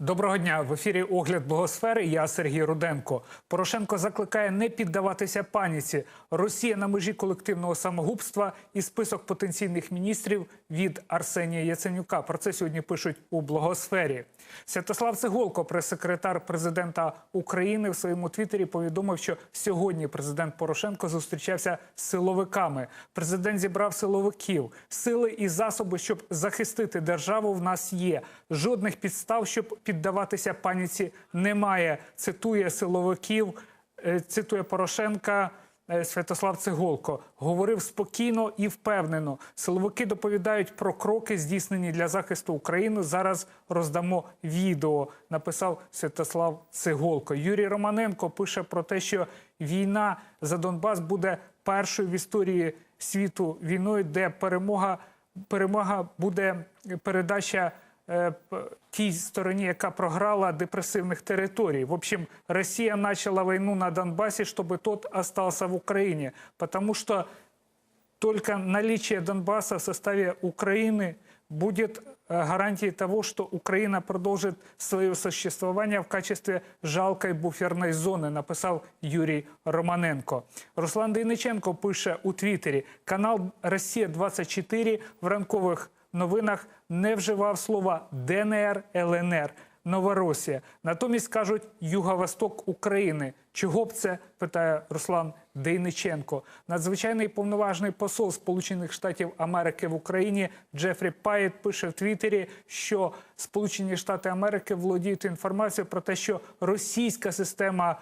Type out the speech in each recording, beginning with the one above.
Доброго дня в ефірі Огляд Благосфери. Я Сергій Руденко. Порошенко закликає не піддаватися паніці. Росія на межі колективного самогубства і список потенційних міністрів від Арсенія Яценюка. Про це сьогодні пишуть у благосфері. Святослав Цеголко, прес-секретар президента України, в своєму твіттері повідомив, що сьогодні президент Порошенко зустрічався з силовиками. Президент зібрав силовиків, сили і засоби, щоб захистити державу. В нас є жодних підстав, щоб піддаватися паніці, немає. Цитує силовиків, е, цитує Порошенка. е, Святослав Цеголко говорив спокійно і впевнено. Силовики доповідають про кроки, здійснені для захисту України. Зараз роздамо відео. Написав Святослав Цеголко. Юрій Романенко пише про те, що війна за Донбас буде першою в історії світу війною, де перемога, перемога буде передача тій стороні, яка програла депресивних територій. В общем, Россия начала войну на Донбассе, чтобы тот остался в Украине, потому что только наличие Донбасса в составе Украины будет э, гарантией того, что Украина продолжит свое существование в качестве жалкой буферной зоны, написав Юрій Романенко. Руслан Дейниченко пише у Твіттері, канал «Росія-24» в ранкових новинах не вживав слова ДНР, ЛНР, Новоросія. Натомість кажуть Юго-Восток України. Чого б це? питає Руслан Дейниченко. Надзвичайний повноважний посол Сполучених Штатів Америки в Україні Джефрі Пайет пише в Твіттері, що Сполучені Штати Америки володіють інформацією про те, що російська система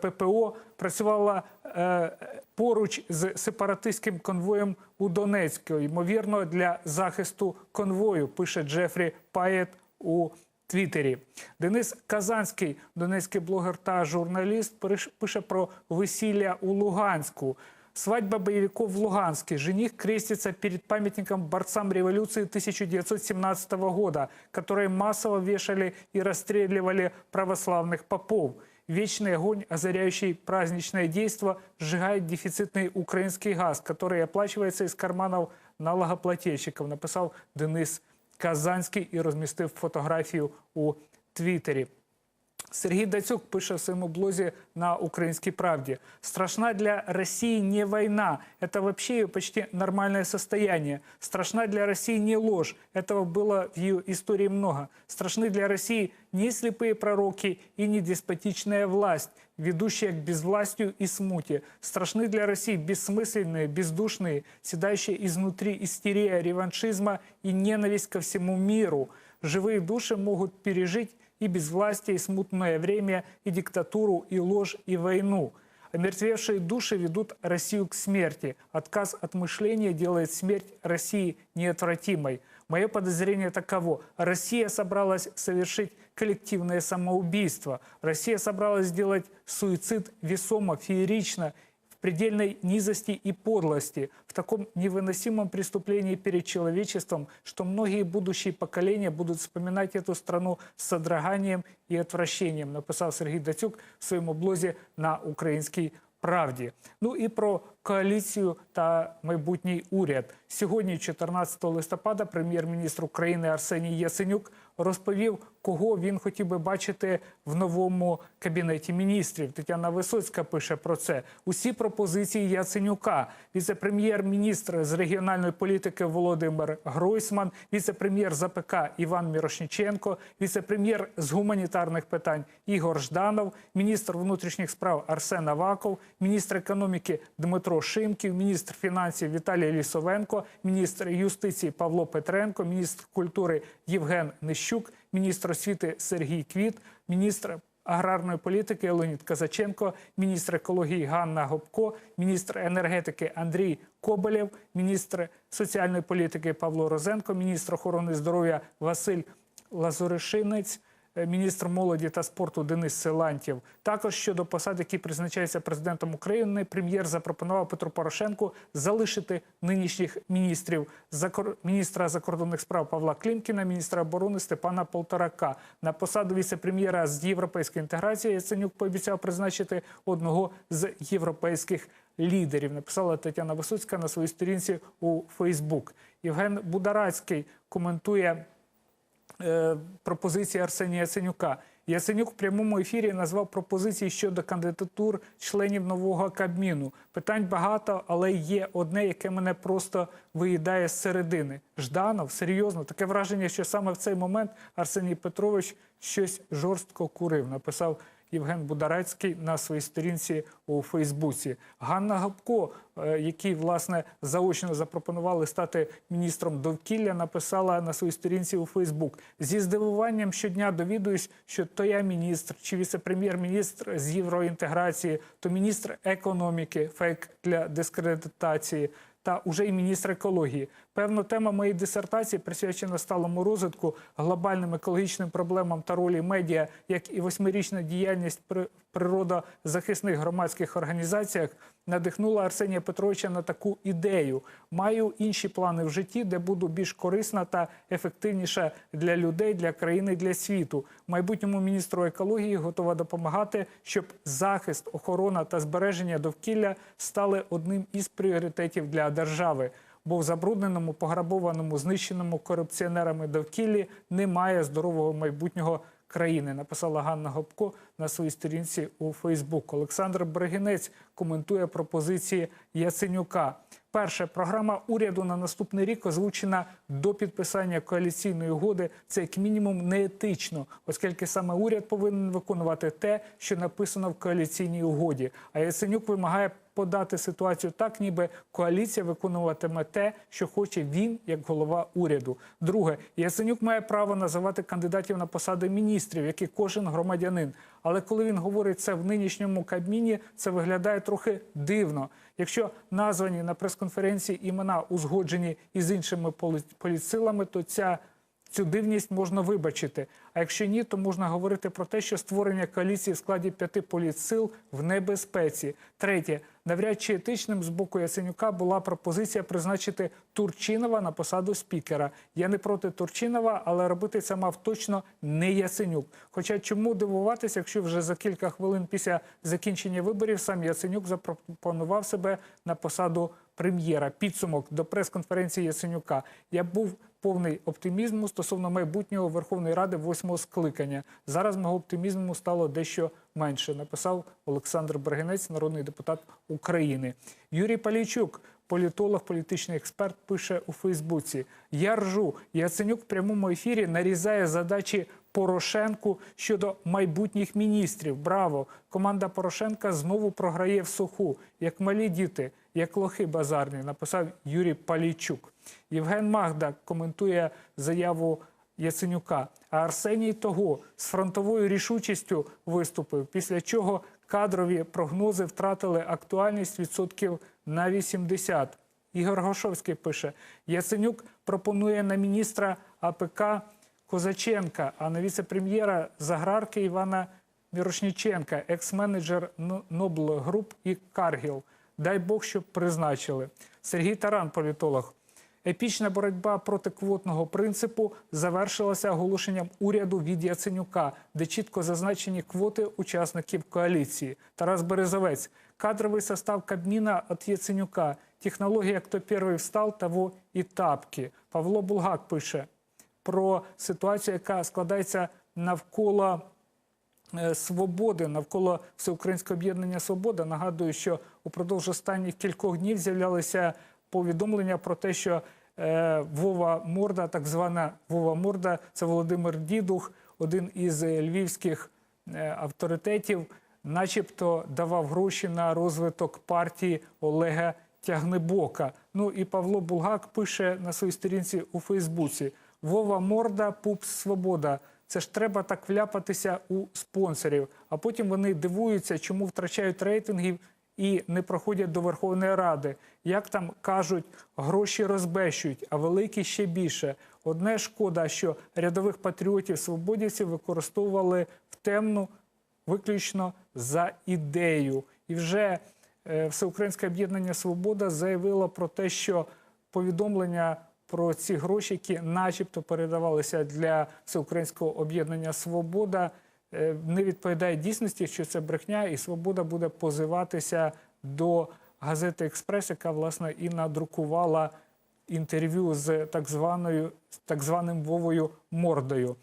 ППО працювала е, поруч з сепаратистським конвоєм у Донецьку, ймовірно, для захисту конвою, пише Джефрі Паєт у Твіттері. Денис Казанський, донецький блогер та журналіст, пише про весілля у Луганську. Свадьба боевиков в Луганске. Жених крестится перед памятником борцам революции 1917 года, которые массово вешали и расстреливали православных попов. Вечный огонь, озаряющий праздничное действо, сжигает дефицитный украинский газ, который оплачивается из карманов налогоплательщиков, написал Денис Казанський і розмістив фотографію у Твіттері. Сергій Дацюк пише в своєму блозі на «Українській правді». Страшна для России не война. Это вообще ее почти нормальное состояние. Страшна для России не ложь. Этого было в ее истории много. Страшны для России не слепые пророки и не деспотичная власть, ведущая к безвластию и смуте. Страшны для России бессмысленные, бездушные, седающие изнутри истерия реваншизма и ненависть ко всему миру. Живые души могут пережить и безвластие, и смутное время, и диктатуру, и ложь, и войну. Омертвевшие души ведут Россию к смерти. Отказ от мышления делает смерть России неотвратимой. Мое подозрение таково. Россия собралась совершить коллективное самоубийство. Россия собралась сделать суицид весомо, феерично, предельной низости и подлости, в таком невыносимом преступлении перед человечеством, что многие будущие поколения будут вспоминать эту страну с содроганием и отвращением, написав Сергій Дацюк в своєму блозі на українській правді. Ну і про коаліцію та майбутній уряд. Сьогодні, 14 листопада, прем'єр-міністр України Арсеній Яценюк розповів, кого він хотів би бачити в новому кабінеті міністрів. Тетяна Висоцька пише про це. Усі пропозиції Яценюка, віце-прем'єр-міністр з регіональної політики Володимир Гройсман, віце-прем'єр з АПК Іван Мірошніченко, віце-прем'єр з гуманітарних питань Ігор Жданов, міністр внутрішніх справ Арсен Аваков, міністр економіки Дмитро Шимків, міністр фінансів Віталій Лісовенко, міністр юстиції Павло Петренко, міністр культури Євген Нищук, міністр освіти Сергій Квіт, міністр аграрної політики Леонід Казаченко, міністр екології Ганна Гопко, міністр енергетики Андрій Коболєв, міністр соціальної політики Павло Розенко, міністр охорони здоров'я Василь Лазуришинець. Е, Міністр молоді та спорту Денис Силантів. Також щодо посад, які призначаються президентом України, прем'єр запропонував Петру Порошенку залишити нинішніх міністрів міністра закордонних справ Павла Клімкіна, міністра оборони Степана Полторака. На посаду віце-прем'єра з європейської інтеграції Яценюк пообіцяв призначити одного з європейських лідерів. Написала Тетяна Висоцька на своїй сторінці у Фейсбук. Євген Бударацький коментує пропозиції Арсенія Яценюка. Яценюк в прямому ефірі назвав пропозиції щодо кандидатур членів нового Кабміну. Питань багато, але є одне, яке мене просто виїдає з середини. Жданов, серйозно, таке враження, що саме в цей момент Арсеній Петрович щось жорстко курив. Написав Євген Бударецький на своїй сторінці у Фейсбуці. Ганна Гапко, е, який власне заочно запропонували стати міністром довкілля, написала на своїй сторінці у Фейсбук. Зі здивуванням щодня довідуюсь, що то я міністр чи віце-прем'єр-міністр з євроінтеграції, то міністр економіки, фейк для дискредитації. Та уже і міністр екології. Певно, тема моєї дисертації присвячена сталому розвитку, глобальним екологічним проблемам та ролі медіа, як і восьмирічна діяльність при природозахисних громадських організаціях надихнула Арсенія Петровича на таку ідею. Маю інші плани в житті, де буду більш корисна та ефективніша для людей, для країни, для світу. Майбутньому міністру екології готова допомагати, щоб захист, охорона та збереження довкілля стали одним із пріоритетів для держави. Бо забрудненому, пограбованому, знищеному корупціонерами довкіллі немає здорового майбутнього країни. Написала Ганна Гопко на своїй сторінці у Фейсбук. Олександр Брегінець коментує пропозиції Яценюка. Перше, програма уряду на наступний рік озвучена до підписання коаліційної угоди. Це як мінімум неетично, оскільки саме уряд повинен виконувати те, що написано в коаліційній угоді. А Яценюк вимагає подати ситуацію так, ніби коаліція виконуватиме те, що хоче він як голова уряду. Друге, Яценюк має право називати кандидатів на посади міністрів, як і кожен громадянин. Але коли він говорить це в нинішньому кабміні, це виглядає трохи дивно. Якщо названі на прес-конференції імена узгоджені із іншими полі- політсилами, то ця Цю дивність можна вибачити. А якщо ні, то можна говорити про те, що створення коаліції в складі п'яти політсил в небезпеці. Третє, навряд чи етичним з боку Яценюка була пропозиція призначити Турчинова на посаду спікера. Я не проти Турчинова, але робити це мав точно не Яценюк. Хоча чому дивуватися, якщо вже за кілька хвилин після закінчення виборів сам Яценюк запропонував себе на посаду прем'єра. Підсумок до прес-конференції Яценюка. Я був повний оптимізму стосовно майбутнього Верховної Ради восьмого скликання. Зараз мого оптимізму стало дещо менше. Написав Олександр Брагинець, народний депутат України. Юрій Палійчук, політолог, політичний експерт, пише у Фейсбуці: Я ржу. Яценюк в прямому ефірі нарізає задачі. Порошенку щодо майбутніх міністрів. Браво! Команда Порошенка знову програє в суху, як малі діти, як лохи базарні, написав Юрій Палійчук. Євген Магда коментує заяву Яценюка. А Арсеній того з фронтовою рішучістю виступив, після чого кадрові прогнози втратили актуальність відсотків на 80. Ігор Гошовський пише: Яценюк пропонує на міністра АПК Козаченка, а на віце-прем'єра з аграрки Івана Мірошніченка, екс-менеджер Нобл Груп і Каргіл. Дай Бог, щоб призначили. Сергій Таран, політолог. Епічна боротьба проти квотного принципу завершилася оголошенням уряду від Яценюка, де чітко зазначені квоти учасників коаліції. Тарас Березовець, кадровий состав Кабміна від Яценюка, технологія «Хто перший встав, того і тапки». Павло Булгак пише про ситуацію, яка складається навколо е, свободи, навколо всеукраїнського об'єднання Свобода. Нагадую, що упродовж останніх кількох днів з'являлися повідомлення про те, що е, Вова Морда, так звана Вова Морда, це Володимир Дідух, один із львівських е, авторитетів, начебто давав гроші на розвиток партії Олега Тягнебока. Ну і Павло Булгак пише на своїй сторінці у Фейсбуці: Вова Морда, Пупс Свобода. Це ж треба так вляпатися у спонсорів. А потім вони дивуються, чому втрачають рейтингів і не проходять до Верховної Ради. Як там кажуть, гроші розбещують, а великі ще більше. Одне шкода, що рядових патріотів свободівців використовували в темну виключно за ідею. І вже е, Всеукраїнське об'єднання Свобода заявило про те, що повідомлення про ці гроші, які начебто передавалися для Всеукраїнського об'єднання Свобода, е, не відповідає дійсності, що це брехня, і Свобода буде позиватися до газети Експрес, яка власне і надрукувала інтерв'ю з так званою так званим Вовою Мордою.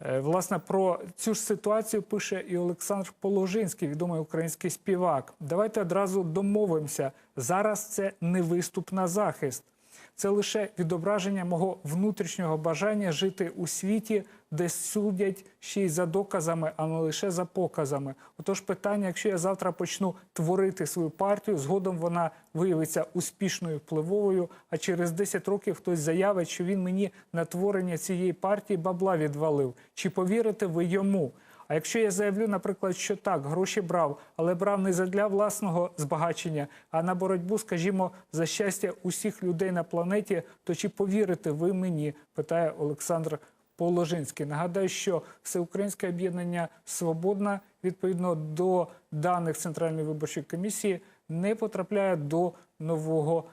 Е, Власне, про цю ж ситуацію пише і Олександр Положинський, відомий український співак. Давайте одразу домовимося. Зараз це не виступ на захист. Це лише відображення мого внутрішнього бажання жити у світі, де судять ще й за доказами, а не лише за показами. Отож, питання: якщо я завтра почну творити свою партію, згодом вона виявиться успішною впливовою, а через 10 років хтось заявить, що він мені на творення цієї партії бабла відвалив. Чи повірите ви йому? А якщо я заявлю, наприклад, що так, гроші брав, але брав не задля власного збагачення, а на боротьбу, скажімо, за щастя усіх людей на планеті, то чи повірите ви мені? питає Олександр Положинський. Нагадаю, що Всеукраїнське об'єднання Свободна відповідно до даних Центральної виборчої комісії не потрапляє до нового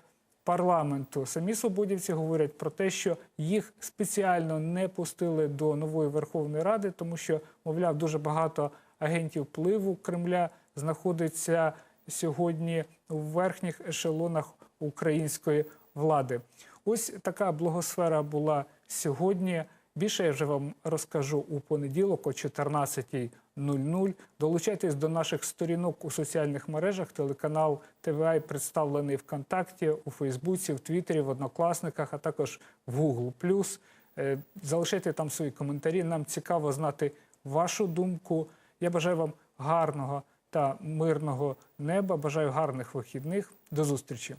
парламенту. Самі свободівці говорять про те, що їх спеціально не пустили до нової Верховної Ради, тому що, мовляв, дуже багато агентів впливу Кремля знаходиться сьогодні у верхніх ешелонах української влади. Ось така благосфера була сьогодні. Більше я вже вам розкажу у понеділок о 14.00. Долучайтесь до наших сторінок у соціальних мережах. Телеканал ТВА представлений ВКонтакті, у Фейсбуці, в Твіттері, в Однокласниках, а також в Google+. Е, Залишайте там свої коментарі. Нам цікаво знати вашу думку. Я бажаю вам гарного та мирного неба. Бажаю гарних вихідних. До зустрічі.